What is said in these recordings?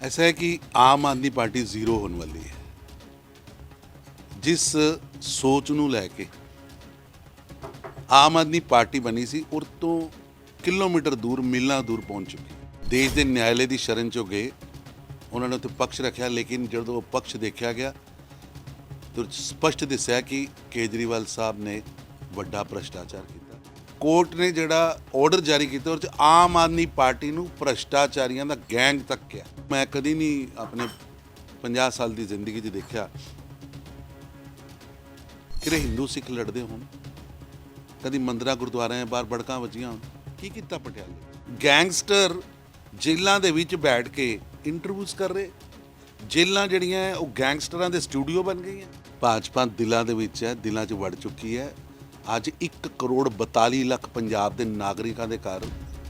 ऐसा है कि ਆਮ ਆਦਮੀ ਪਾਰਟੀ ਜ਼ੀਰੋ ਹੋਣ ਵਾਲੀ ਹੈ ਜਿਸ ਸੋਚ ਨੂੰ ਲੈ ਕੇ ਆਮ ਆਦਮੀ ਪਾਰਟੀ ਬਣੀ ਸੀ ਉਰ ਤੋਂ ਕਿਲੋਮੀਟਰ ਦੂਰ ਮਿਲਣਾ ਦੂਰ ਪਹੁੰਚ ਚੁੱਕੀ ਦੇਸ਼ ਦੇ ਨਿਆਇਲੇ ਦੀ ਸ਼ਰਨ ਚੋਂ ਗਏ ਉਹਨਾਂ ਨੇ ਉੱਥੇ ਪਕਸ਼ ਰੱਖਿਆ ਲੇਕਿਨ ਜਦੋਂ ਉਹ ਪਕਸ਼ ਦੇਖਿਆ ਗਿਆ ਤਾਂ ਸਪਸ਼ਟ ਦਿਸਿਆ ਕਿ ਕੇਜਰੀਵਾਲ ਸਾਹਿਬ ਨੇ ਵੱਡਾ ਭ੍ਰਸ਼ਟਾਚਾਰ ਕੀਤਾ ਕੋਰਟ ਨੇ ਜਿਹੜਾ ਆਰਡਰ ਜਾਰੀ ਕੀਤਾ, ਉਹਦੇ ਚ ਆਮ ਆਦਮੀ ਪਾਰਟੀ ਨੂੰ ਭ੍ਰਸ਼ਟਾਚਾਰੀਆਂ ਦਾ ਗੈਂਗ ਤੱਕ ਕਿਹਾ ਮੈਂ ਕਦੀ ਨਹੀਂ ਆਪਣੇ 50 ਸਾਲ ਦੀ ਜ਼ਿੰਦਗੀ 'ਚ ਦੇਖਿਆ ਕਿ ਹਿੰਦੂ ਸਿੱਖ ਲੜਦੇ ਹੋਣ। ਕਦੀ ਮੰਦਰਾਂ ਗੁਰਦੁਆਰਿਆਂ ਬਾਹਰ ਬੜਕਾਂ ਵੱਜੀਆਂ ਹੋਣ। ਕੀ ਕੀਤਾ ਪਟਿਆਲੇ? ਗੈਂਗਸਟਰ ਜੇਲ੍ਹਾਂ ਦੇ ਵਿੱਚ ਬੈਠ ਕੇ ਇੰਟਰਵਿਊਜ਼ ਕਰ ਰਹੇ। ਜੇਲ੍ਹਾਂ ਜਿਹੜੀਆਂ ਉਹ ਗੈਂਗਸਟਰਾਂ ਦੇ ਸਟੂਡੀਓ ਬਣ ਗਈਆਂ। ਭਾਜਪਾ ਦਿਲਾਂ ਦੇ ਵਿੱਚ ਹੈ, ਦਿਲਾਂ 'ਚ ਵੜ ਚੁੱਕੀ ਹੈ। ਅੱਜ 1 ਕਰੋੜ 42 ਲੱਖ ਪੰਜਾਬ ਦੇ ਨਾਗਰਿਕਾਂ ਦੇ ਘਰ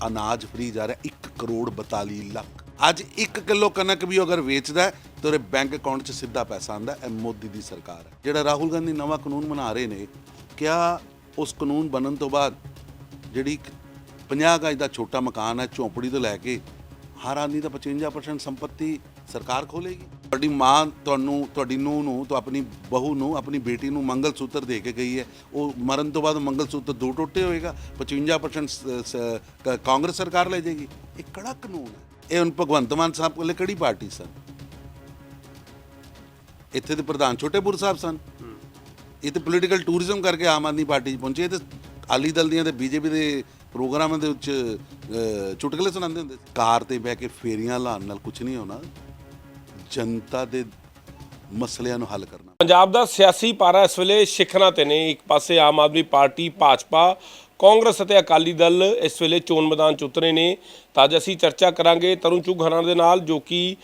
ਅਨਾਜ ਫਰੀ ਜਾ ਰਿਹਾ 1 ਕਰੋੜ 42 ਲੱਖ। ਅੱਜ 1 ਕਿਲੋ ਕਣਕ ਵੀ ਅਗਰ ਵੇਚਦਾ ਹੈ, ਤਾਂ ਉਹਦੇ ਬੈਂਕ ਅਕਾਊਂਟ 'ਚ ਸਿੱਧਾ ਪੈਸਾ ਆਉਂਦਾ ਇਹ ਮੋਦੀ ਦੀ ਸਰਕਾਰ ਹੈ। ਜਿਹੜਾ ਰਾਹੁਲ ਗਾਂਧੀ ਨਵਾਂ ਕਾਨੂੰਨ ਬਣਾ ਰਹੇ ਨੇ, ਕਿਆ ਉਸ ਕਾਨੂੰਨ ਬਣਨ ਤੋਂ ਬਾਅਦ ਜਿਹੜੀ ਇੱਕ 50 ਗਜ ਦਾ ਛੋਟਾ ਮਕਾਨ ਹੈ, ਝੌਂਪੜੀ ਤੋਂ ਲੈ ਕੇ ਹਰ ਆਦਮੀ ਦਾ 55% ਸੰਪਤੀ ਸਰਕਾਰ ਖੋਲੇਗੀ? ਤੁਹਾਡੀ ਮਾਂ ਤੁਹਾਨੂੰ ਤੁਹਾਡੀ ਨੂੰਹ ਨੂੰ ਤੋਂ ਆਪਣੀ ਬਹੂ ਨੂੰ ਆਪਣੀ ਬੇਟੀ ਨੂੰ ਮੰਗਲ ਸੂਤਰ ਦੇ ਕੇ ਗਈ ਹੈ। ਉਹ ਮਰਨ ਤੋਂ ਬਾਅਦ ਮੰਗਲ ਸੂਤਰ ਦੋ ਟੁੱਟੇ ਹੋਏਗਾ 55% ਸ- ਸ- ਕ- ਕਾਂਗਰਸ ਸਰਕਾਰ ਲੈ ਜਾਏਗੀ। ਇਹ ਕੜਾ ਕਾਨੂੰਨ ਹੈ? ਇਹ ਹੁਣ ਭਗਵੰਤ ਮਾਨ ਸਾਹਿਬ ਕੋਲੇ ਕਿਹੜੀ ਪਾਰਟੀ ਸਨ? ਇੱਥੇ ਦੇ ਪ੍ਰਧਾਨ ਛੋਟੇਪੁਰ ਸਾਹਿਬ ਸਨ। ਇਹ ਤੇ ਪੋਲੀਟੀਕਲ ਟੂਰਿਜ਼ਮ ਕਰਕੇ ਆਮ ਆਦਮੀ ਪਾਰਟੀ 'ਚ ਪਹੁੰਚੇ। ਇਹ ਤੇ ਅਕਾਲੀ ਦਲ ਦੀਆਂ ਤੇ ਬੀਜੇਪੀ ਦੇ ਪ੍ਰੋਗਰਾਮਾਂ ਦੇ ਵਿੱਚ ਚੁਟਕਲੇ ਸੁਣਾਉਂਦੇ ਹੁੰਦੇ ਸੀ। ਕਾਰ ਤੇ ਬਹਿ ਕੇ ਫੇਰੀਆਂ ਲਾਉਣ ਨਾਲ ਕੁਝ ਨਹੀਂ ਹੋਣਾ। ਜਨਤਾ ਦੇ ਮਸਲਿਆਂ ਨੂੰ ਹੱਲ ਕਰਨਾ। ਪੰਜਾਬ ਦਾ ਸਿਆਸੀ ਪਾਰਾ ਇਸ ਵੇਲੇ ਸਿਖਰਾਂ ਤੇ ਨੇ। ਇੱਕ ਪਾਸੇ ਆਮ ਆਦਮੀ ਪਾਰਟੀ ਭਾਜਪਾ ਕਾਂਗਰਸ ਅਤੇ ਅਕਾਲੀ ਦਲ ਇਸ ਵੇਲੇ ਚੋਣ ਮੈਦਾਨ 'ਚ ਉਤਰੇ ਨੇ। ਤਾਂ ਅੱਜ ਅਸੀਂ ਚਰਚਾ ਕਰਾਂਗੇ ਤਰੁਣ ਚੁਗ ਹਰਾਣਾ ਦੇ ਨਾਲ ਜੋ ਕਿ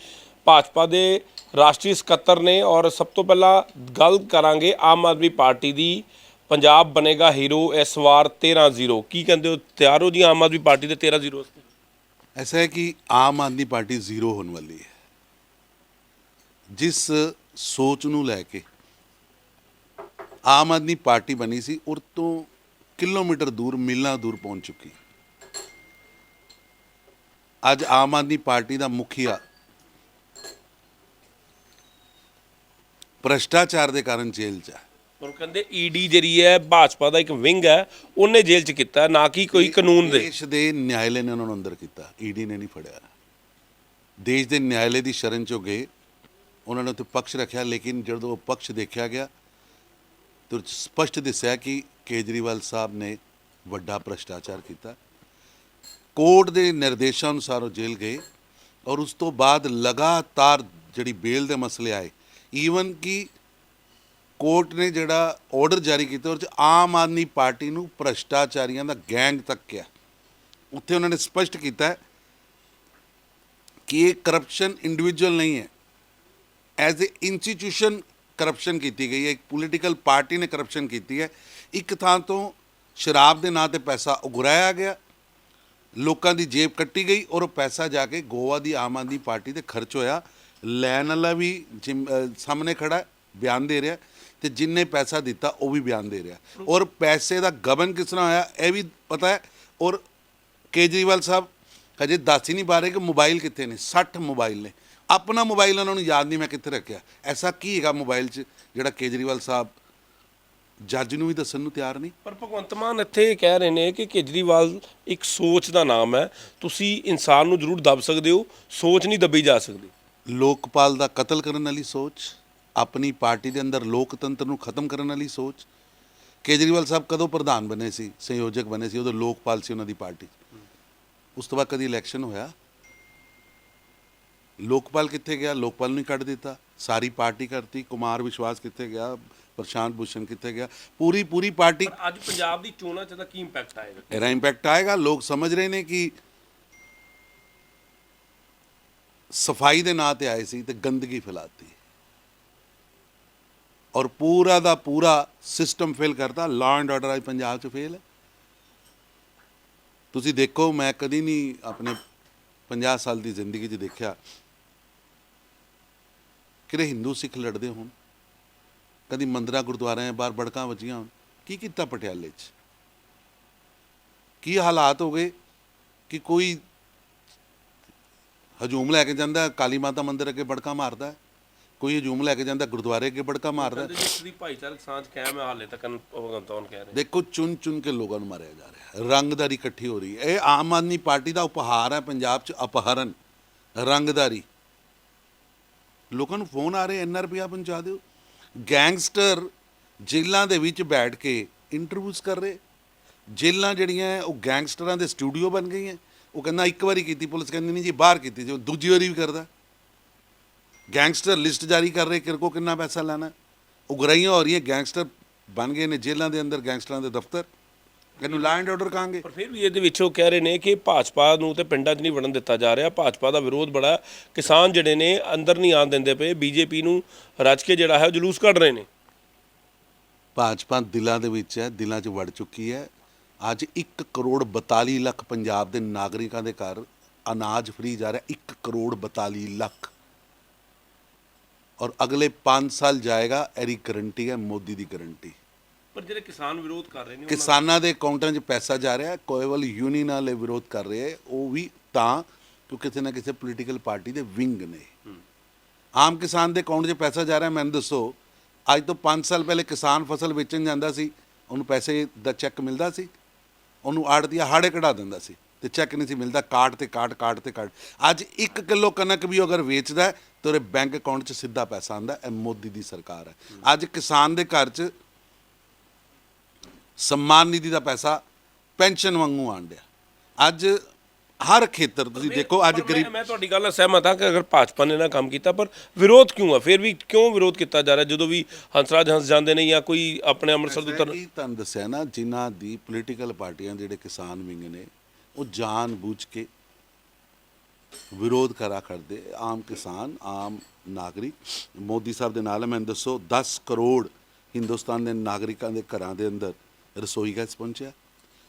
ਭਾਜਪਾ ਦੇ ਰਾਸ਼ਟਰੀ ਸਕੱਤਰ ਨੇ। ਔਰ ਸਭ ਤੋਂ ਪਹਿਲਾਂ ਗੱਲ ਕਰਾਂਗੇ ਆਮ ਆਦਮੀ ਪਾਰਟੀ ਦੀ। ਪੰਜਾਬ ਬਣੇਗਾ ਹੀਰੋ ਇਸ ਵਾਰ 13-0 ਕੀ ਕਹਿੰਦੇ ਹੋ? ਤਿਆਰ ਹੋ ਜੀ ਆਮ ਆਦਮੀ ਪਾਰਟੀ ਦੇ 13-0 ਐਸਾ ਹੈ ਕਿ ਆਮ ਆਦਮੀ ਪਾਰਟੀ ਜ਼ੀਰੋ ਹੋਣ ਵਾਲੀ ਹੈ। ਜਿਸ ਸੋਚ ਨੂੰ ਲੈ ਕੇ ਆਮ ਆਦਮੀ ਪਾਰਟੀ ਬਣੀ ਸੀ ਉਰ ਤੋਂ ਕਿਲੋਮੀਟਰ ਦੂਰ ਮਿਲਣਾ ਦੂਰ ਪਹੁੰਚ ਚੁੱਕੀ ਅੱਜ ਆਮ ਆਦਮੀ ਪਾਰਟੀ ਦਾ ਮੁਖੀਆ ਭ੍ਰਸ਼ਟਾਚਾਰ ਦੇ ਕਾਰਨ ਜੇਲ੍ਹ 'ਚ ਹੈ। ਉਹ ਕਹਿੰਦੇ ਈਡੀ ਜਿਹੜੀ ਹੈ ਭਾਜਪਾ ਦਾ ਇੱਕ ਵਿੰਗ ਹੈ ਉਹਨੇ ਜੇਲ੍ਹ 'ਚ ਕੀਤਾ ਨਾ ਕਿ ਕੋਈ ਕਾਨੂੰਨ ਦੇ। ਦੇਸ਼ ਦੇ ਨਿਆਇਲੇ ਨੇ ਉਹਨਾਂ ਨੂੰ ਅੰਦਰ ਕੀਤਾ। ਈਡੀ ਨੇ ਨਹੀਂ ਫੜਿਆ। ਦੇਸ਼ ਦੇ ਨਿਆਇਲੇ ਦੀ ਸ਼ਰਨ ਚੋਂ ਗਏ ਉਹਨਾਂ ਨੇ ਉੱਥੇ ਪਕਸ਼ ਰੱਖਿਆ, ਲੇਕਿਨ ਜਦੋਂ ਉਹ ਪਕਸ਼ ਦੇਖਿਆ ਗਿਆ ਤਾਂ ਸਪਸ਼ਟ ਦਿਸਿਆ ਕਿ ਕੇਜਰੀਵਾਲ ਸਾਹਿਬ ਨੇ ਵੱਡਾ ਭ੍ਰਸ਼ਟਾਚਾਰ ਕੀਤਾ। ਕੋਰਟ ਦੇ ਨਿਰਦੇਸ਼ਾਂ ਅਨੁਸਾਰ ਉਹ ਜੇਲ੍ਹ ਗਏ ਔਰ ਉਸ ਤੋਂ ਬਾਅਦ ਲਗਾਤਾਰ ਜਿਹੜੀ ਬੇਲ ਦੇ ਮਸਲੇ ਆਏ। ਈਵਨ ਕਿ ਕੋਰਟ ਨੇ ਜਿਹੜਾ ਆਰਡਰ ਜਾਰੀ ਕੀਤਾ, ਉਹਦੇ ਚ ਆਮ ਆਦਮੀ ਪਾਰਟੀ ਨੂੰ ਭ੍ਰਸ਼ਟਾਚਾਰੀਆਂ ਦਾ ਗੈਂਗ ਤੱਕ ਕਿਹਾ। ਉੱਥੇ ਉਹਨਾਂ ਨੇ ਸਪਸ਼ਟ ਕੀਤਾ ਕਿ ਇਹ ਕਰਪਸ਼ਨ ਇੰਡੀਵਿਜੂਅਲ ਨਹੀਂ ਹੈ। ਐਜ਼ ਅ ਇੰਸਟੀਟਿਊਸ਼ਨ ਕਰਪਸ਼ਨ ਕੀਤੀ ਗਈ ਹੈ, ਇੱਕ ਪੋਲੀਟੀਕਲ ਪਾਰਟੀ ਨੇ ਕਰਪਸ਼ਨ ਕੀਤੀ ਹੈ। ਇੱਕ ਥਾਂ ਤੋਂ ਸ਼ਰਾਬ ਦੇ ਨਾਂ ਤੇ ਪੈਸਾ ਉਗਰਾਇਆ ਗਿਆ, ਲੋਕਾਂ ਦੀ ਜੇਬ ਕੱਟੀ ਗਈ ਔਰ ਉਹ ਪੈਸਾ ਜਾ ਕੇ ਗੋਆ ਦੀ ਆਮ ਆਦਮੀ ਪਾਰਟੀ ਤੇ ਖਰਚ ਹੋਇਆ। ਲੈਣ ਵਾਲਾ ਵੀ ਜਿਮ- ਸਾਹਮਣੇ ਖੜਾ ਬਿਆਨ ਦੇ ਰਿਹਾ ਤੇ ਜਿੰਨੇ ਪੈਸਾ ਦਿੱਤਾ ਉਹ ਵੀ ਬਿਆਨ ਦੇ ਰਿਹਾ ਔਰ ਪੈਸੇ ਦਾ ਗਬਨ ਕਿਸ ਤਰ੍ਹਾਂ ਹੋਇਆ, ਇਹ ਵੀ ਪਤਾ ਹੈ। ਔਰ ਕੇਜਰੀਵਾਲ ਸਾਹਿਬ ਹਜੇ ਦੱਸ ਹੀ ਨਹੀਂ ਪਾ ਰਹੇ ਕਿ ਮੋਬਾਈਲ ਕਿੱਥੇ ਨੇ 60 ਮੋਬਾਈਲ ਨੇ। ਆਪਣਾ ਮੋਬਾਈਲ ਉਹਨਾਂ ਨੂੰ ਯਾਦ ਨਹੀਂ ਮੈਂ ਕਿੱਥੇ ਰੱਖਿਆ। ਐਸਾ ਕੀ ਹੈਗਾ ਮੋਬਾਈਲ 'ਚ ਜਿਹੜਾ ਕੇਜਰੀਵਾਲ ਸਾਹਿਬ ਜੱਜ ਨੂੰ ਵੀ ਦੱਸਣ ਨੂੰ ਤਿਆਰ ਨਹੀਂ? ਪਰ ਭਗਵੰਤ ਮਾਨ ਇੱਥੇ ਕਹਿ ਰਹੇ ਨੇ ਕਿ ਕੇਜਰੀਵਾਲ ਇੱਕ ਸੋਚ ਦਾ ਨਾਮ ਹੈ। ਤੁਸੀਂ ਇਨਸਾਨ ਨੂੰ ਜ਼ਰੂਰ ਦਬ ਸਕਦੇ ਹੋ ਸੋਚ ਨਹੀਂ ਦੱਬੀ ਜਾ ਸਕਦੀ। ਲੋਕਪਾਲ ਦਾ ਕਤਲ ਕਰਨ ਵਾਲੀ ਸੋਚ ਆਪਣੀ ਪਾਰਟੀ ਦੇ ਅੰਦਰ ਲੋਕਤੰਤਰ ਨੂੰ ਖਤਮ ਕਰਨ ਵਾਲੀ ਸੋਚ। ਕੇਜਰੀਵਾਲ ਸਾਹਿਬ ਕਦੋਂ ਪ੍ਰਧਾਨ ਬਣੇ ਸੀ ਸੰਯੋਜਕ ਬਣੇ ਸੀ ਉਦੋਂ ਲੋਕਪਾਲ ਸੀ ਉਹਨਾਂ ਦੀ ਪਾਰਟੀ ਉਸ ਤੋਂ ਬਾਅਦ ਕਦੀ ਇਲੈਕਸ਼ਨ ਹੋਇਆ। ਲੋਕਪਾਲ ਕਿੱਥੇ ਗਿਆ? ਲੋਕਪਾਲ ਨੂੰ ਕੱਢ ਦਿੱਤਾ। ਸਾਰੀ ਪਾਰਟੀ ਕਰਤੀ। ਕੁਮਾਰ ਵਿਸ਼ਵਾਸ ਕਿੱਥੇ ਗਿਆ? ਪ੍ਰਸ਼ਾਂਤ ਭੂਸ਼ਣ ਕਿੱਥੇ ਗਿਆ? ਪੂਰੀ ਪੂਰੀ ਪਾਰਟੀ ਪਰ ਅੱਜ ਪੰਜਾਬ ਦੀ ਚੋਣਾਂ 'ਚ ਦਾ ਕੀ ਇੰਪੈਕਟ ਆਏਗਾ? ਇਹਦਾ ਇੰਪੈਕਟ ਆਏਗਾ। ਲੋਕ ਸਮਝ ਰਹੇ ਨੇ ਕਿ ਸਫ਼ਾਈ ਦੇ ਨਾਂ ਤੇ ਆਏ ਸੀ ਤੇ ਗੰਦਗੀ ਫੈਲਾਤੀ। ਔਰ ਪੂਰਾ ਦਾ ਪੂਰਾ ਸਿਸਟਮ ਫੇਲ ਕਰਤਾ। ਲਾਅ ਐਂਡ ਆਰਡਰ ਅੱਜ ਪੰਜਾਬ 'ਚ ਫੇਲ ਹੈ। ਤੁਸੀਂ ਦੇਖੋ ਮੈਂ ਕਦੀ ਨਹੀਂ ਆਪਣੇ 50 ਸਾਲ ਦੀ ਜ਼ਿੰਦਗੀ 'ਚ ਦੇਖਿਆ ਕਿ ਹਿੰਦੂ ਸਿੱਖ ਲੜਦੇ ਹੋਣ? ਕਦੀ ਮੰਦਰਾਂ ਗੁਰਦੁਆਰਿਆਂ ਬਾਹਰ ਬੜਕਾਂ ਵੱਜੀਆਂ ਹੋਣ। ਕੀ ਕੀਤਾ ਪਟਿਆਲੇ 'ਚ? ਕੀ ਹਾਲਾਤ ਹੋ ਗਏ ਕਿ ਕੋਈ ਹਜੂਮ ਲੈ ਕੇ ਜਾਂਦਾ ਕਾਲੀ ਮਾਤਾ ਮੰਦਿਰ ਅੱਗੇ ਬੜਕਾ ਮਾਰਦਾ। ਕੋਈ ਹਜੂਮ ਲੈ ਕੇ ਜਾਂਦਾ ਗੁਰਦੁਆਰੇ ਅੱਗੇ ਬੜਕਾ ਮਾਰਦਾ ਹੈ। ਕਹਿੰਦੇ ਜਿਸ ਦੀ ਭਾਈਚਾਰਕ ਸਾਂਝ ਕਾਇਮ ਹੈ ਹਾਲੇ ਤੱਕ ਭਗਵੰਤ ਮਾਨ ਕਹਿ ਰਹੇ? ਦੇਖੋ ਚੁਣ ਚੁਣ ਕੇ ਲੋਕਾਂ ਨੂੰ ਮਾਰਿਆ ਜਾ ਰਿਹਾ ਹੈ। ਰੰਗਦਾਰੀ ਇਕੱਠੀ ਹੋ ਰਹੀ ਹੈ। ਇਹ ਆਮ ਆਦਮੀ ਪਾਰਟੀ ਦਾ ਉਪਹਾਰ ਹੈ ਪੰਜਾਬ 'ਚ ਅਪਹਰਨ। ਰੰਗਦਾਰੀ। ਲੋਕਾਂ ਨੂੰ ਫੋਨ ਆ ਰਹੇ ਇੰਨਾ ਰੁਪਇਆ ਪਹੁੰਚਾ ਦਿਓ। ਗੈਂਗਸਟਰ ਜੇਲ੍ਹਾਂ ਦੇ ਵਿੱਚ ਬੈਠ ਕੇ ਇੰਟਰਵਿਊਜ਼ ਕਰ ਰਹੇ। ਜੇਲ੍ਹਾਂ ਜਿਹੜੀਆਂ ਹੈ, ਉਹ ਗੈਂਗਸਟਰਾਂ ਦੇ ਸਟੂਡੀਓ ਬਣ ਗਈਆਂ। ਉਹ ਕਹਿੰਦਾ ਇੱਕ ਵਾਰੀ ਕੀਤੀ ਪੁਲਿਸ ਕਹਿੰਦੀ ਨਹੀਂ ਜੀ ਬਾਹਰ ਕੀਤੀ ਜੋ ਦੂਜੀ ਵਾਰੀ ਵੀ ਕਰਦਾ। ਗੈਂਗਸਟਰ ਲਿਸਟ ਜਾਰੀ ਕਰ ਰਹੇ ਕਿਰਕੋ ਕਿੰਨਾ ਪੈਸਾ ਲੈਣਾ। ਉਗਰਾਈਆਂ ਹੋ ਰਹੀਆਂ ਗੈਂਗਸਟਰ ਬਣ ਗਏ ਨੇ ਜੇਲ੍ਹਾਂ ਦੇ ਅੰਦਰ ਗੈਂਗਸਟਰਾਂ ਦੇ ਦਫ਼ਤਰ। ਇਹਨੂੰ ਲਾ ਐਂਡ ਆਰਡਰ ਕਹਾਂਗੇ। ਪਰ ਫਿਰ ਵੀ ਇਹਦੇ ਵਿੱਚ ਉਹ ਕਹਿ ਰਹੇ ਨੇ ਕਿ ਭਾਜਪਾ ਨੂੰ ਤੇ ਪਿੰਡਾਂ 'ਚ ਨਹੀਂ ਵੜਨ ਦਿੱਤਾ ਜਾ ਰਿਹਾ। ਭਾਜਪਾ ਦਾ ਵਿਰੋਧ ਬੜਾ। ਕਿਸਾਨ ਜਿਹੜੇ ਨੇ ਅੰਦਰ ਨਹੀਂ ਆਣ ਦਿੰਦੇ ਪਏ। ਬੀਜੇਪੀ ਨੂੰ ਰੱਜ ਕੇ ਜਿਹੜਾ ਹੈ ਉਹ ਜਲੂਸ ਕੱਢ ਰਹੇ ਨੇ। ਭਾਜਪਾ ਦਿਲਾਂ ਦੇ ਵਿੱਚ ਹੈ ਦਿਲਾਂ 'ਚ ਵੜ ਚੁੱਕੀ ਹੈ। ਅੱਜ 1 ਕਰੋੜ 42 ਲੱਖ ਪੰਜਾਬ ਦੇ ਨਾਗਰਿਕਾਂ ਦੇ ਘਰ ਅਨਾਜ ਫਰੀ ਜਾ ਰਿਹਾ। 1 ਕਰੋੜ 42 ਲੱਖ। ਔਰ ਅਗਲੇ 5 ਸਾਲ ਜਾਏਗਾ ਇਹਦੀ ਗਰੰਟੀ ਹੈ ਮੋਦੀ ਦੀ ਗਰੰਟੀ ਪਰ ਜਿਹੜੇ ਕਿਸਾਨ ਵਿਰੋਧ ਕਰ ਰਹੇ ਨੇ ਕਿਸਾਨਾਂ ਦੇ ਅਕਾਊਂਟਾਂ 'ਚ ਪੈਸਾ ਜਾ ਰਿਹਾ ਹੈ ਕੋਇਵਲ ਯੂਨੀਅਨ ਵਾਲੇ ਵਿਰੋਧ ਕਰ ਰਹੇ ਹੈ ਉਹ ਵੀ ਤਾਂ ਕਿਉਂਕਿ ਕਿਸੇ ਨਾ ਕਿਸੇ ਪੋਲੀਟੀਕਲ ਪਾਰਟੀ ਦੇ ਵਿੰਗ ਨੇ। ਆਮ ਕਿਸਾਨ ਦੇ ਅਕਾਊਂਟ 'ਚ ਪੈਸਾ ਜਾ ਰਿਹਾ ਮੈਨੂੰ ਦੱਸੋ ਅੱਜ ਤੋਂ 5 ਸਾਲ ਪਹਿਲੇ ਕਿਸਾਨ ਫਸਲ ਵੇਚਣ ਜਾਂਦਾ ਸੀ ਉਹਨੂੰ ਪੈਸੇ ਦਾ ਚੈੱਕ ਮਿਲਦਾ ਸੀ ਉਹਨੂੰ ਆੜਤੀਆ ਹਾੜੇ ਕਢਾ ਦਿੰਦਾ ਸੀ ਤੇ ਚੈੱਕ ਨਹੀਂ ਸੀ ਮਿਲਦਾ ਕਾਟ ਤੇ ਕਾਟ ਕਾਟ ਤੇ ਕਾਟ ਅੱਜ 1 ਕਿਲੋ ਕਣਕ ਵੀ ਅਗਰ ਵੇਚਦਾ ਹੈ, ਤੇ ਉਹਦੇ ਬੈਂਕ ਅਕਾਊਂਟ 'ਚ ਸਿੱਧਾ ਪੈਸਾ ਆਂਦਾ ਇਹ ਮੋਦੀ ਦੀ ਸਰਕਾਰ ਹੈ। ਅੱਜ ਕਿਸਾਨ ਦੇ ਘਰ 'ਚ ਸਨਮਾਨ ਨਿਧੀ ਦਾ ਪੈਸਾ ਪੈਨਸ਼ਨ ਵਾਂਗੂ ਆਣ ਡਿਆ। ਅੱਜ ਹਰ ਖੇਤਰ ਤੁਸੀਂ ਦੇਖੋ ਅੱਜ ਗਰੀਬ ਮੈਂ ਤੁਹਾਡੀ ਗੱਲ ਨਾਲ ਸਹਿਮਤ ਹਾਂ ਕਿ ਅਗਰ ਭਾਜਪਾ ਨੇ ਨਾ ਕੰਮ ਕੀਤਾ ਪਰ ਵਿਰੋਧ ਕਿਉਂ ਆ? ਫਿਰ ਵੀ ਕਿਉਂ ਵਿਰੋਧ ਕੀਤਾ ਜਾ ਰਿਹਾ? ਜਦੋਂ ਵੀ ਹੰਸਰਾਜ ਹੰਸ ਜਾਂਦੇ ਨੇ ਜਾਂ ਕੋਈ ਆਪਣੇ ਅੰਮ੍ਰਿਤਸਰ ਮੈਂ ਉਤਰ ਕੀ ਤੁਹਾਨੂੰ ਦੱਸਿਆ ਨਾ ਜਿਨ੍ਹਾਂ ਦੀ ਪੋਲੀਟੀਕਲ ਪਾਰਟੀਆਂ ਜਿਹੜੇ ਕਿਸਾਨ ਵਿੰਗ ਨੇ ਉਹ ਜਾਣ ਬੁੱਝ ਕੇ ਵਿਰੋਧ ਕਰਾ ਕਰਦੇ ਆਮ ਕਿਸਾਨ ਆਮ ਨਾਗਰਿਕ ਮੋਦੀ ਸਾਹਿਬ ਦੇ ਨਾਲ ਮੈਨੂੰ ਦੱਸੋ 10 ਕਰੋੜ ਹਿੰਦੁਸਤਾਨ ਦੇ ਨਾਗਰਿਕਾਂ ਦੇ ਘਰਾਂ ਦੇ ਅੰਦਰ ਰਸੋਈ ਗੈਸ ਪਹੁੰਚਿਆ।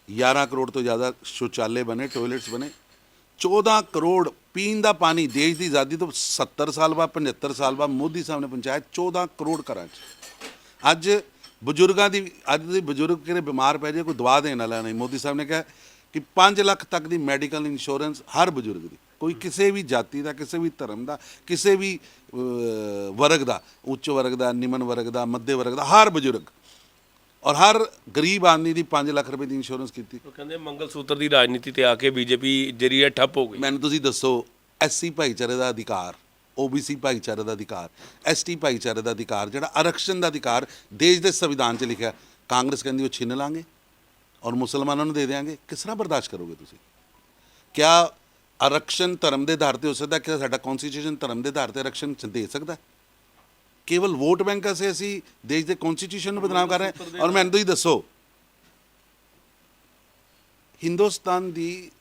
11 ਕਰੋੜ ਤੋਂ ਜ਼ਿਆਦਾ ਸ਼ੌਚਾਲੇ ਬਣੇ ਟਾਇਲਟਸ ਬਣੇ। 14 ਕਰੋੜ ਪੀਣ ਦਾ ਪਾਣੀ ਦੇਸ਼ ਦੀ ਆਜ਼ਾਦੀ ਤੋਂ 70 ਸਾਲ ਬਾਅਦ 75 ਸਾਲ ਬਾਅਦ ਮੋਦੀ ਸਾਹਿਬ ਨੇ ਪਹੁੰਚਾਇਆ 14 ਕਰੋੜ ਘਰਾਂ 'ਚ। ਅੱਜ ਬਜ਼ੁਰਗਾਂ ਦੀ, ਅੱਜ ਦੇ ਬਜ਼ੁਰਗ ਕਿਹੜੇ ਬਿਮਾਰ ਪੈ ਜਾਏ, ਕੋਈ ਦਵਾ ਦੇਣ ਵਾਲਾ ਨਹੀਂ। ਮੋਦੀ ਸਾਹਿਬ ਨੇ ਕਿਹਾ ਕਿ 5 ਲੱਖ ਤੱਕ ਦੀ ਮੈਡੀਕਲ ਇੰਸ਼ੋਰੈਂਸ ਹਰ ਬਜ਼ੁਰਗ ਦੀ। ਕੋਈ ਕਿਸੇ ਵੀ ਜਾਤੀ ਦਾ, ਕਿਸੇ ਵੀ ਧਰਮ ਦਾ, ਕਿਸੇ ਵੀ ਵਰਗ ਦਾ, ਉੱਚ ਵਰਗ ਦਾ, ਨਿਮਨ ਵਰਗ ਦਾ, ਮੱਧ ਵਰਗ ਦਾ, ਹਰ ਬਜ਼ੁਰਗ ਔਰ ਹਰ ਗਰੀਬ ਆਦਮੀ ਦੀ 5 ਲੱਖ ਰੁਪਏ ਦੀ ਇੰਸ਼ੋਰੈਂਸ ਕੀਤੀ। ਉਹ ਕਹਿੰਦੇ ਮੰਗਲ ਸੂਤਰ ਦੀ ਰਾਜਨੀਤੀ ਤੇ ਆ ਕੇ ਬੀਜੇਪੀ ਜਿਹੜੀ ਹੈ ਠੱਪ ਹੋ ਗਈ। ਮੈਨੂੰ ਤੁਸੀਂ ਦੱਸੋ ਐਸਸੀ ਭਾਈਚਾਰੇ ਦਾ ਅਧਿਕਾਰ ਓਬੀਸੀ ਭਾਈਚਾਰੇ ਦਾ ਅਧਿਕਾਰ ਐਸਟੀ ਭਾਈਚਾਰੇ ਦਾ ਅਧਿਕਾਰ ਜਿਹੜਾ ਆਰਕਸ਼ਣ ਦਾ ਅਧਿਕਾਰ ਦੇਸ਼ ਦੇ ਸੰਵਿਧਾਨ 'ਚ ਲਿਖਿਆ ਕਾਂਗਰਸ ਕਹਿੰਦੀ ਉਹ ਛਿਨ ਲਾਂਗੇ ਔਰ ਮੁਸਲਮਾਨਾਂ ਨੂੰ ਦੇ ਦੇਾਂਗੇ ਕਿਸ ਤਰ੍ਹਾਂ ਬਰਦਾਸ਼ਤ ਕਰੋਗੇ ਤੁਸੀਂ? ਕਿਆ ਆਰਕਸ਼ਣ ਧਰਮ ਦੇ ਆਧਾਰ ਤੇ ਹੋ ਸਕਦਾ ਕਿ ਸਾਡਾ ਕਨਸਟੀਟਿਊਸ਼ਨ ਧਰਮ ਦੇ ਆਧਾਰ ਤੇ ਆਰਕਸ਼ਣ ਦੇ ਸਕਦਾ? ਕੇਵਲ ਵੋਟ ਬੈਂਕ ਅਸੀਂ ਅਸੀਂ ਦੇਸ਼ ਦੇ ਕਨਸਟੀਟਿਊਸ਼ਨ ਨੂੰ ਬਦਨਾਮ ਕਰ ਰਹੇ ਹਾਂ। ਔਰ ਮੈਨੂੰ ਤੁਸੀਂ ਦੱਸੋ, ਹਿੰਦੁਸਤਾਨ ਦੀ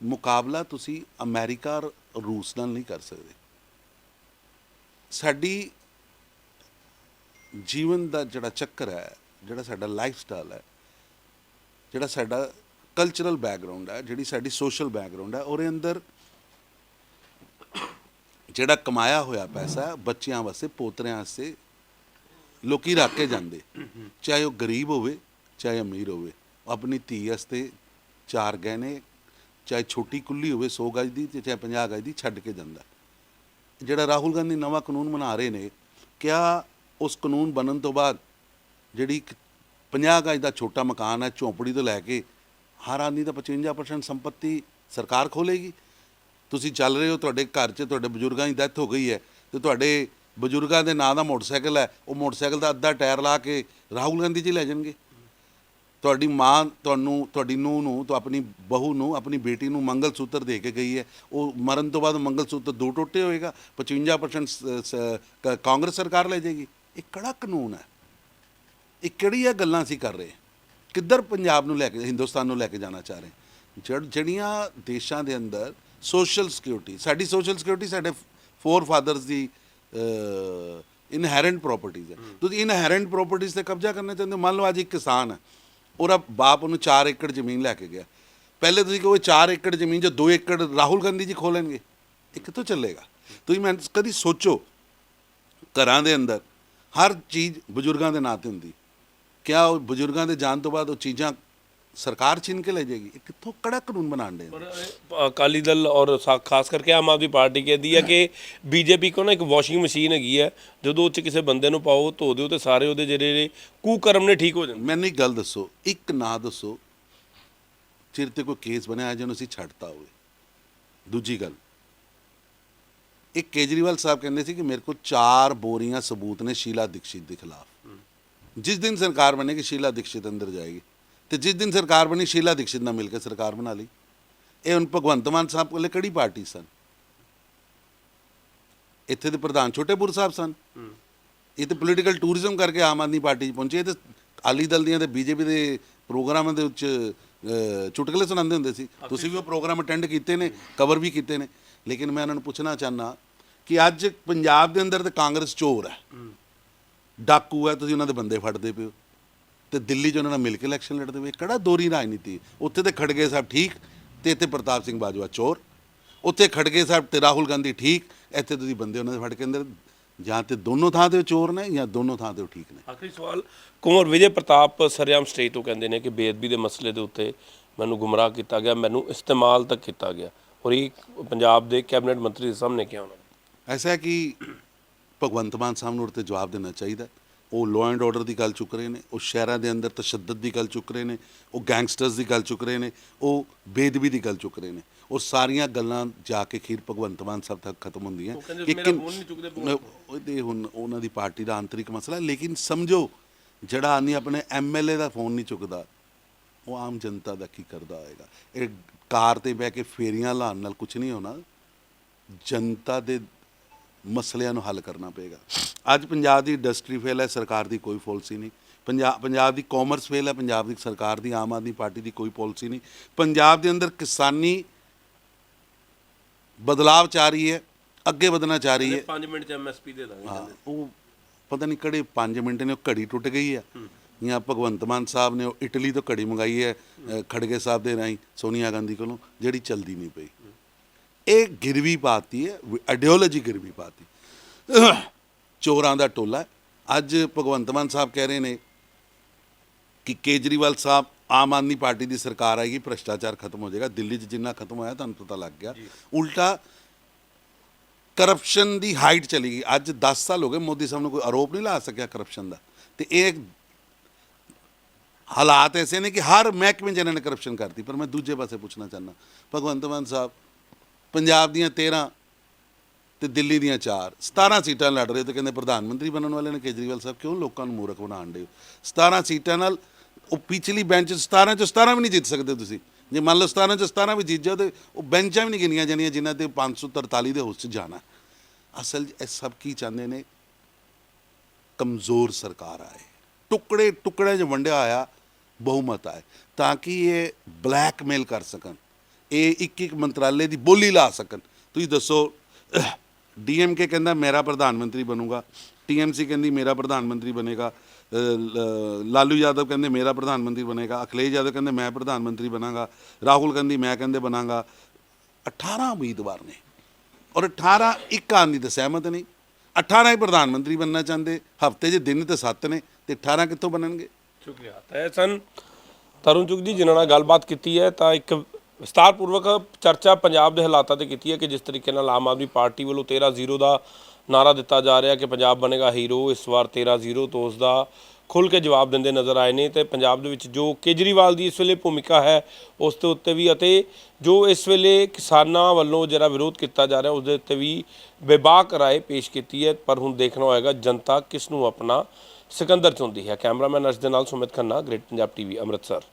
ਮੁਕਾਬਲਾ ਤੁਸੀਂ ਅਮਰੀਕਾ ਔਰ ਰੂਸ ਨਾਲ ਨਹੀਂ ਕਰ ਸਕਦੇ। ਸਾਡੀ ਜੀਵਨ ਦਾ ਜਿਹੜਾ ਚੱਕਰ ਹੈ, ਜਿਹੜਾ ਸਾਡਾ ਲਾਈਫ ਸਟਾਈਲ ਹੈ, ਜਿਹੜਾ ਸਾਡਾ ਕਲਚਰਲ ਬੈਕਗ੍ਰਾਉਂਡ ਹੈ, ਜਿਹੜੀ ਸਾਡੀ ਸੋਸ਼ਲ ਬੈਕਗ੍ਰਾਉਂਡ ਹੈ, ਉਹਦੇ ਅੰਦਰ ਜਿਹੜਾ ਕਮਾਇਆ ਹੋਇਆ ਪੈਸਾ ਬੱਚਿਆਂ ਵਾਸਤੇ, ਪੋਤਰਿਆਂ ਵਾਸਤੇ ਲੋਕੀ ਰੱਖ ਕੇ ਜਾਂਦੇ। ਚਾਹੇ ਉਹ ਗਰੀਬ ਹੋਵੇ, ਚਾਹੇ ਅਮੀਰ ਹੋਵੇ ਆਪਣੀ ਧੀ ਵਾਸਤੇ ਚਾਰ ਗਹਿਣੇ, ਚਾਹੇ ਛੋਟੀ ਕੁੱਲੀ ਹੋਵੇ 100 ਗਜ ਦੀ ਤੇ ਚਾਹੇ 50 ਗਜ ਦੀ ਛੱਡ ਕੇ ਜਾਂਦਾ। ਜਿਹੜਾ ਰਾਹੁਲ ਗਾਂਧੀ ਨਵਾਂ ਕਾਨੂੰਨ ਬਣਾ ਰਹੇ ਨੇ, ਕਿਆ ਉਸ ਕਾਨੂੰਨ ਬਣਨ ਤੋਂ ਬਾਅਦ ਜਿਹੜੀ ਇੱਕ 50 ਗਜ ਦਾ ਛੋਟਾ ਮਕਾਨ ਹੈ, ਝੌਂਪੜੀ ਤੋਂ ਲੈ ਕੇ ਹਰ ਆਦਮੀ ਦਾ 55% ਸੰਪਤੀ ਸਰਕਾਰ ਖੋਲੇਗੀ ਤੁਸੀਂ ਚੱਲ ਰਹੇ ਹੋ, ਤੁਹਾਡੇ ਘਰ 'ਚ ਤੁਹਾਡੇ ਬਜ਼ੁਰਗਾਂ ਦੀ ਡੈਥ ਹੋ ਗਈ ਹੈ ਤੇ ਤੁਹਾਡੇ ਬਜ਼ੁਰਗਾਂ ਦੇ ਨਾਂ ਦਾ ਮੋਟਰਸਾਈਕਲ ਹੈ, ਉਹ ਮੋਟਰਸਾਈਕਲ ਦਾ ਅੱਧਾ ਟਾਇਰ ਲਾ ਕੇ ਰਾਹੁਲ ਗਾਂਧੀ ਜੀ ਲੈ ਜਾਣਗੇ। ਤੁਹਾਡੀ ਮਾਂ ਤੁਹਾਨੂੰ, ਤੁਹਾਡੀ ਨੂੰਹ ਨੂੰ, ਤੋਂ ਆਪਣੀ ਬਹੂ ਨੂੰ, ਆਪਣੀ ਬੇਟੀ ਨੂੰ ਮੰਗਲ ਸੂਤਰ ਦੇ ਕੇ ਗਈ ਹੈ। ਉਹ ਮਰਨ ਤੋਂ ਬਾਅਦ ਮੰਗਲ ਸੂਤਰ ਦੋ ਟੁੱਟੇ ਹੋਏਗਾ 55% ਸ- ਕਾਂਗਰਸ ਸਰਕਾਰ ਲੈ ਜਾਏਗੀ। ਇਹ ਕੜਾ ਕਾਨੂੰਨ ਹੈ? ਇਹ ਕਿਹੜੀਆਂ ਗੱਲਾਂ ਅਸੀਂ ਕਰ ਰਹੇ ਕਿੱਧਰ ਪੰਜਾਬ ਨੂੰ ਲੈ ਕੇ, ਹਿੰਦੁਸਤਾਨ ਨੂੰ ਲੈ ਕੇ ਜਾਣਾ ਚਾਹ ਰਹੇ ਜਿਹੜੀਆਂ ਦੇਸ਼ਾਂ ਦੇ ਅੰਦਰ ਸੋਸ਼ਲ ਸਿਕਿਉਰਿਟੀ ਸਾਡੀ ਸੋਸ਼ਲ ਸਿਕਿਉਰਿਟੀ ਸਾਡੇ ਫੋਰ ਫਾਦਰਸ ਦੀ ਇਨਹੈਰੈਂਟ ਪ੍ਰਾਪਰਟੀਜ਼ ਹੈ। ਤੁਸੀਂ ਇਨਹੈਰੈਂਟ ਪ੍ਰਾਪਰਟੀਜ਼ ਤੇ ਕਬਜ਼ਾ ਕਰਨਾ ਚਾਹੁੰਦੇ ਹੋ? ਮੰਨ ਲਓ ਅੱਜ ਇੱਕ ਕਿਸਾਨ ਹੈ ਉਹਦਾ ਬਾਪ ਉਹਨੂੰ 4 ਏਕੜ ਜ਼ਮੀਨ ਲੈ ਕੇ ਗਿਆ। ਪਹਿਲੇ ਤੁਸੀਂ ਕਹੋ 4 ਏਕੜ ਜ਼ਮੀਨ ਜੋ 2 ਏਕੜ ਰਾਹੁਲ ਗਾਂਧੀ ਜੀ ਖੋਲਣਗੇ। ਇਹ ਕਿੱਥੋਂ ਚੱਲੇਗਾ? ਤੁਸੀਂ ਮੈਂ ਕਦੀ ਸੋਚੋ ਘਰਾਂ ਦੇ ਅੰਦਰ ਹਰ ਚੀਜ਼ ਬਜ਼ੁਰਗਾਂ ਦੇ ਨਾਂ ਤੇ ਹੁੰਦੀ। ਕਿਆ ਉਹ ਬਜ਼ੁਰਗਾਂ ਦੇ ਜਾਣ ਤੋਂ ਬਾਅਦ ਉਹ ਚੀਜ਼ਾਂ ਸਰਕਾਰ ਛੀਨ ਕੇ ਲੈ ਜਾਏਗੀ। ਇਹ ਕਿੱਥੋਂ ਕੜਾ ਕਾਨੂੰਨ ਬਣਾਉਣ ਦੇ ਅਕਾਲੀ ਦਲ ਔਰ ਸਾ- ਖਾਸ ਕਰਕੇ ਆਮ ਆਦਮੀ ਪਾਰਟੀ ਕਹਿੰਦੀ ਹੈ ਕਿ ਬੀਜੇਪੀ ਕੋਲ ਨਾ ਇੱਕ ਵਾਸ਼ਿੰਗ ਮਸ਼ੀਨ ਹੈਗੀ ਹੈ ਜਦੋਂ ਉਹ ਚ ਕਿਸੇ ਬੰਦੇ ਨੂੰ ਪਾਓ ਧੋ ਦਿਓ ਤੇ ਸਾਰੇ ਉਹਦੇ ਜਿਹੜੇ ਕੁਕਰਮ ਨੇ ਠੀਕ ਹੋ ਜਾਂਦੇ ਮੈਨੂੰ ਇੱਕ ਗੱਲ ਦੱਸੋ ਇੱਕ ਨਾਂ ਦੱਸੋ ਚਿਰ ਤੇ ਕੋਈ ਕੇਸ ਬਣਿਆ ਜਿਹਨੂੰ ਅਸੀਂ ਛੱਡਤਾ ਹੋਵੇ। ਦੂਜੀ ਗੱਲ ਇੱਕ ਕੇਜਰੀਵਾਲ ਸਾਹਿਬ ਕਹਿੰਦੇ ਸੀ ਕਿ ਮੇਰੇ ਕੋਲ ਚਾਰ ਬੋਰੀਆਂ ਸਬੂਤ ਨੇ ਸ਼ੀਲਾ ਦੀਕਸ਼ਿਤ ਦੇ ਖਿਲਾਫ। ਜਿਸ ਦਿਨ ਸਰਕਾਰ ਬਣੇਗੀ ਸ਼ੀਲਾ ਦੀਕਸ਼ਿਤ ਅੰਦਰ ਜਾਏਗੀ। ਤੇ ਜਿਸ ਦਿਨ ਸਰਕਾਰ ਬਣੀ ਸ਼ੀਲਾ ਦੀਕਸ਼ਿਤ ਨਾਲ ਮਿਲ ਕੇ ਸਰਕਾਰ ਬਣਾ ਲਈ। ਇਹ ਹੁਣ ਭਗਵੰਤ ਮਾਨ ਸਾਹਿਬ ਕੋਲੇ ਕਿਹੜੀ ਪਾਰਟੀ ਸਨ? ਇੱਥੇ ਦੇ ਪ੍ਰਧਾਨ ਛੋਟੇਪੁਰ ਸਾਹਿਬ ਸਨ। ਇਹ ਤੇ ਪੋਲੀਟੀਕਲ ਟੂਰਿਜ਼ਮ ਕਰਕੇ ਆਮ ਆਦਮੀ ਪਾਰਟੀ 'ਚ ਪਹੁੰਚੇ। ਤੇ ਅਕਾਲੀ ਦਲ ਦੀਆਂ ਤੇ ਬੀਜੇਪੀ ਦੇ ਪ੍ਰੋਗਰਾਮਾਂ ਦੇ ਵਿੱਚ ਚੁਟਕਲੇ ਸੁਣਾਉਂਦੇ ਹੁੰਦੇ ਸੀ। ਤੁਸੀਂ ਵੀ ਉਹ ਪ੍ਰੋਗਰਾਮ ਅਟੈਂਡ ਕੀਤੇ ਨੇ ਕਵਰ ਵੀ ਕੀਤੇ ਨੇ। ਲੇਕਿਨ ਮੈਂ ਉਹਨਾਂ ਨੂੰ ਪੁੱਛਣਾ ਚਾਹਨਾ ਕਿ ਅੱਜ ਪੰਜਾਬ ਦੇ ਅੰਦਰ ਤੇ ਕਾਂਗਰਸ ਚੋਰ ਹੈ। ਡਾਕੂ ਹੈ ਤੁਸੀਂ ਉਹਨਾਂ ਦੇ ਬੰਦੇ ਫੜਦੇ ਪਿਓ ਤੇ ਦਿੱਲੀ 'ਚ ਉਹਨਾਂ ਨਾਲ ਮਿਲ ਕੇ ਇਲੈਕਸ਼ਨ ਲੜਦੇ ਪਏ ਕਿਹੜਾ ਦੋਰੀ ਰਾਜਨੀਤੀ? ਉੱਥੇ ਤੇ ਖੜਗੇ ਸਾਹਿਬ ਠੀਕ ਤੇ ਇੱਥੇ ਪ੍ਰਤਾਪ ਸਿੰਘ ਬਾਜਵਾ ਚੋਰ। ਉੱਥੇ ਖੜਗੇ ਸਾਹਿਬ ਤੇ ਰਾਹੁਲ ਗਾਂਧੀ ਠੀਕ ਇੱਥੇ ਤੁਸੀਂ ਬੰਦੇ ਉਹਨਾਂ ਦੇ ਫੜ ਕੇ ਅੰਦਰ ਜਾਂ ਤੇ ਦੋਨੋਂ ਥਾਂ ਤੇ ਚੋਰ ਨੇ ਜਾਂ ਦੋਨੋਂ ਥਾਂ ਤੇ ਠੀਕ ਨੇ? ਆਖਰੀ ਸਵਾਲ ਕੁੰਵਰ ਵਿਜੇ ਪ੍ਰਤਾਪ ਸਰਿਆਮ ਸਟੇਟ ਤੋਂ ਕਹਿੰਦੇ ਨੇ ਕਿ ਬੇਅਦਬੀ ਦੇ ਮਸਲੇ ਦੇ ਉੱਤੇ ਮੈਨੂੰ ਗੁੰਮਰਾਹ ਕੀਤਾ ਗਿਆ ਮੈਨੂੰ ਇਸਤੇਮਾਲ ਤੱਕ ਕੀਤਾ ਗਿਆ। ਔਰ ਇਹ ਪੰਜਾਬ ਦੇ ਕੈਬਨਿਟ ਮੰਤਰੀ ਦੇ ਸਾਹਮਣੇ ਕਿਹਾ ਉਹਨਾਂ ਨੇ ਐਸਾ ਕਿ ਭਗਵੰਤ ਮਾਨ ਸਾਹਿਬ ਨੂੰ ਉੱਤੇ ਜਵਾਬ ਦੇਣਾ ਚਾਹੀਦਾ ਉਹ ਲਾਅ ਐਂਡ ਆਰਡਰ ਦੀ ਗੱਲ ਚੁੱਕ ਰਹੇ ਨੇ ਉਹ ਸ਼ਹਿਰਾਂ ਦੇ ਅੰਦਰ ਤਸ਼ੱਦਦ ਦੀ ਗੱਲ ਚੁੱਕ ਰਹੇ ਨੇ ਉਹ ਗੈਂਗਸਟਰਸ ਦੀ ਗੱਲ ਚੁੱਕ ਰਹੇ ਨੇ ਉਹ ਬੇਦਬੀ ਦੀ ਗੱਲ ਚੁੱਕ ਰਹੇ ਨੇ। ਉਹ ਸਾਰੀਆਂ ਗੱਲਾਂ ਜਾ ਕੇ ਖੀਰ ਭਗਵੰਤ ਮਾਨ ਸਾਹਿਬ ਤੱਕ ਖਤਮ ਹੁੰਦੀਆਂ। ਉਹ ਚੁੱਕਦੇ ਫੋਨ। ਉਹਦੇ ਹੁਣ ਉਹਨਾਂ ਦੀ ਪਾਰਟੀ ਦਾ ਆਂਤਰਿਕ ਮਸਲਾ ਲੇਕਿਨ ਸਮਝੋ ਜਿਹੜਾ ਆਨੀ ਆਪਣੇ ਐਮਐਲਏ ਦਾ ਫੋਨ ਨਹੀਂ ਚੁੱਕਦਾ ਉਹ ਆਮ ਜਨਤਾ ਦਾ ਕੀ ਕਰਦਾ ਹੋਏਗਾ? ਇਹ ਕਾਰ ਤੇ ਬਹਿ ਕੇ ਫੇਰੀਆਂ ਲਾਉਣ ਨਾਲ ਕੁਝ ਨਹੀਂ ਹੋਣਾ। ਜਨਤਾ ਦੇ ਮਸਲਿਆਂ ਨੂੰ ਹੱਲ ਕਰਨਾ ਪਏਗਾ। ਅੱਜ ਪੰਜਾਬ ਦੀ ਇੰਡਸਟਰੀ ਫੇਲ ਹੈ ਸਰਕਾਰ ਦੀ ਕੋਈ ਪਾਲਿਸੀ ਨਹੀਂ। ਪੰਜਾਬ ਪੰਜਾਬ ਦੀ ਕਾਮਰਸ ਫੇਲ ਹੈ ਪੰਜਾਬ ਦੀ ਸਰਕਾਰ ਦੀ ਆਮ ਆਦਮੀ ਪਾਰਟੀ ਦੀ ਕੋਈ ਪਾਲਿਸੀ ਨਹੀਂ। ਪੰਜਾਬ ਦੇ ਅੰਦਰ ਕਿਸਾਨੀ ਬਦਲਾਵ ਚਾਹ ਰਹੀ ਹੈ ਅੱਗੇ ਵਧਣਾ ਚਾਹ ਰਹੀ ਹੈ। 5 ਮਿੰਟ ਚ ਐਮਐਸਪੀ ਦੇ ਦਾਂਗੇ ਹਾਂ ਉਹ ਪਤਾ ਨਹੀਂ ਕਿਹੜੇ 5 ਮਿੰਟ ਨੇ ਉਹ ਘੜੀ ਟੁੱਟ ਗਈ ਹੈ। ਜਾਂ ਭਗਵੰਤ ਮਾਨ ਸਾਹਿਬ ਨੇ ਉਹ ਇਟਲੀ ਤੋਂ ਘੜੀ ਮੰਗਾਈ ਹੈ ਖੜਗੇ ਸਾਹਿਬ ਦੇ ਰਾਹੀਂ ਸੋਨੀਆ ਗਾਂਧੀ ਕੋਲੋਂ ਜਿਹੜੀ ਚਲਦੀ ਨਹੀਂ ਪਈ। ਇਹ ਗਿਰਵੀ ਪਾਤੀ ਹੈ ਆਈਡੀਓਲੋਜੀ ਗਿਰਵੀ ਪਾਤੀ। ਚੋਰਾਂ ਦਾ ਟੋਲਾ। ਅੱਜ ਭਗਵੰਤ ਮਾਨ ਸਾਹਿਬ ਕਹਿ ਰਹੇ ਨੇ ਕਿ ਕੇਜਰੀਵਾਲ ਸਾਹਿਬ ਆਮ ਆਦਮੀ ਪਾਰਟੀ ਦੀ ਸਰਕਾਰ ਆਏਗੀ ਭ੍ਰਸ਼ਟਾਚਾਰ ਖਤਮ ਹੋ ਜਾਏਗਾ ਦਿੱਲੀ 'ਚ ਜਿੰਨਾ ਖਤਮ ਹੋਇਆ ਤੁਹਾਨੂੰ ਪਤਾ ਲੱਗ ਗਿਆ। ਉਲਟਾ ਕਰਪਸ਼ਨ ਦੀ ਹਾਈਟ ਚਲੀ ਗਈ। ਅੱਜ 10 ਸਾਲ ਹੋ ਗਏ ਮੋਦੀ ਸਾਹਿਬ ਨੂੰ ਕੋਈ ਆਰੋਪ ਨਹੀਂ ਲਾ ਸਕਿਆ ਕਰਪਸ਼ਨ ਦਾ। ਤੇ ਇਹ ਹਾਲਾਤ ਐਸੇ ਨੇ ਕਿ ਹਰ ਮਹਿਕਮੇ 'ਚ ਇਹਨਾਂ ਨੇ ਕਰਪਸ਼ਨ ਕਰਤੀ। ਪਰ ਮੈਂ ਦੂਜੇ ਪਾਸੇ ਪੁੱਛਣਾ ਚਾਹੁੰਦਾ ਭਗਵੰਤ ਮਾਨ ਸਾਹਿਬ ਪੰਜਾਬ ਦੀਆਂ 13 ਤੇ ਦਿੱਲੀ ਦੀਆਂ 4 17 ਸੀਟਾਂ ਲੜ ਰਹੇ ਤੇ ਕਹਿੰਦੇ ਪ੍ਰਧਾਨ ਮੰਤਰੀ ਬਣਨ ਵਾਲੇ ਨੇ ਕੇਜਰੀਵਾਲ ਸਾਹਿਬ ਕਿਉਂ ਲੋਕਾਂ ਨੂੰ ਮੂਰਖ ਬਣਾਉਣ ਦੇ? 17 ਸੀਟਾਂ ਨਾਲ ਉਹ ਪਿਛਲੀ ਬੈਂਚ 17 ਚੋਂ 17 ਵੀ ਨਹੀਂ ਜਿੱਤ ਸਕਦੇ ਤੁਸੀਂ। ਜੇ ਮੰਨ ਲਓ 17 ਚੋਂ 17 ਵੀ ਜਿੱਤ ਜਾਓ ਤੇ ਉਹ ਬੈਂਚਾਂ ਵੀ ਨਹੀਂ ਗਿਣੀਆਂ ਜਾਣੀਆਂ ਜਿਨ੍ਹਾਂ ਤੇ 543 ਦੇ ਹਾਊਸ 'ਚ ਜਾਣਾ। ਅਸਲ ਇਹ ਸਭ ਕੀ ਚਾਹੁੰਦੇ ਨੇ? ਕਮਜ਼ੋਰ ਸਰਕਾਰ ਆਏ। ਟੁਕੜੇ ਟੁਕੜੇ 'ਚ ਵੰਡਿਆ ਆਇਆ ਬਹੁਮਤ ਆਏ। ਤਾਂ ਕਿ ਇਹ ਬਲੈਕਮੇਲ ਕਰ ਸਕਣ। ਇਹ ਇੱਕ ਇੱਕ ਮੰਤਰਾਲੇ ਦੀ ਬੋਲੀ ਲਾ ਸਕਣ। ਤੁਸੀਂ ਦੱਸੋ, ਡੀਐਮਕੇ ਕਹਿੰਦਾ ਮੇਰਾ ਪ੍ਰਧਾਨ ਮੰਤਰੀ ਬਣੂਗਾ। ਟੀਐਮਸੀ ਕਹਿੰਦੀ ਮੇਰਾ ਪ੍ਰਧਾਨ ਮੰਤਰੀ ਬਣੇਗਾ। ਲ- ਲਾਲੂ ਯਾਦਵ ਕਹਿੰਦੇ ਮੇਰਾ ਪ੍ਰਧਾਨ ਮੰਤਰੀ ਬਣੇਗਾ। ਅਖਿਲੇਸ਼ ਯਾਦਵ ਕਹਿੰਦੇ ਮੈਂ ਪ੍ਰਧਾਨ ਮੰਤਰੀ ਬਣਾਂਗਾ। ਰਾਹੁਲ ਗਾਂਧੀ ਮੈਂ ਕਹਿੰਦੇ ਬਣਾਂਗਾ। 18 ਉਮੀਦਵਾਰ ਨੇ। ਔਰ 18 ਇੱਕ ਆਦਮੀ ਤੇ ਸਹਿਮਤ ਨਹੀਂ। 18 ਹੀ ਪ੍ਰਧਾਨ ਮੰਤਰੀ ਬਣਨਾ ਚਾਹੁੰਦੇ। ਹਫ਼ਤੇ 'ਚ ਦਿਨ ਤੇ 7 ਨੇ ਤੇ 18 ਕਿੱਥੋਂ ਬਣਨਗੇ? ਸ਼ੁਕਰੀਆ। ਤਾਂ ਸਨ। ਤਰੁਣ ਚੁਗ ਜੀ, ਜਿਨ੍ਹਾਂ ਨਾਲ ਗੱਲਬਾਤ ਕੀਤੀ ਹੈ, ਤਾਂ ਇੱਕ ਵਿਸਤਾਰਪੂਰਵਕ ਚਰਚਾ ਪੰਜਾਬ ਦੇ ਹਾਲਾਤਾਂ ਤੇ ਕੀਤੀ ਹੈ ਕਿ ਜਿਸ ਤਰੀਕੇ ਨਾਲ ਆਮ ਆਦਮੀ ਪਾਰਟੀ ਵੱਲੋਂ 13-0 ਦਾ ਨਾਰਾ ਦਿੱਤਾ ਜਾ ਰਿਹਾ ਕਿ ਪੰਜਾਬ ਬਣੇਗਾ ਹੀਰੋ, ਇਸ ਵਾਰ 13-0 ਤੋਂ ਉਸ ਦਾ ਖੁੱਲ ਕੇ ਜਵਾਬ ਦਿੰਦੇ ਨਜ਼ਰ ਆਏ ਨੇ ਤੇ ਪੰਜਾਬ ਦੇ ਵਿੱਚ ਜੋ ਕੇਜਰੀਵਾਲ ਦੀ ਇਸ ਵੇਲੇ ਭੂਮਿਕਾ ਹੈ ਉਸ ਦੇ ਉੱਤੇ ਵੀ ਅਤੇ ਜੋ ਇਸ ਵੇਲੇ ਕਿਸਾਨਾਂ ਵੱਲੋਂ ਜਿਹੜਾ ਵਿਰੋਧ ਕੀਤਾ ਜਾ ਰਿਹਾ ਉਸ ਦੇ ਉੱਤੇ ਵੀ ਬੇਬਾਕ ਰਾਏ ਪੇਸ਼ ਕੀਤੀ ਹੈ, ਪਰ ਹੁਣ ਦੇਖਣਾ ਹੋਏਗਾ ਜਨਤਾ ਕਿਸ ਨੂੰ ਆਪਣਾ ਸਿਕੰਦਰ ਚੁਣਦੀ ਹੈ। ਕੈਮਰਾਮੈਨ ਅਰਸ਼ ਦੇ ਨਾਲ ਸੁਮਿਤ ਖੰਨਾ, ਗ੍ਰੇਟ ਪੰਜਾਬ ਟੀਵੀ, ਅੰਮ੍ਰਿਤਸਰ।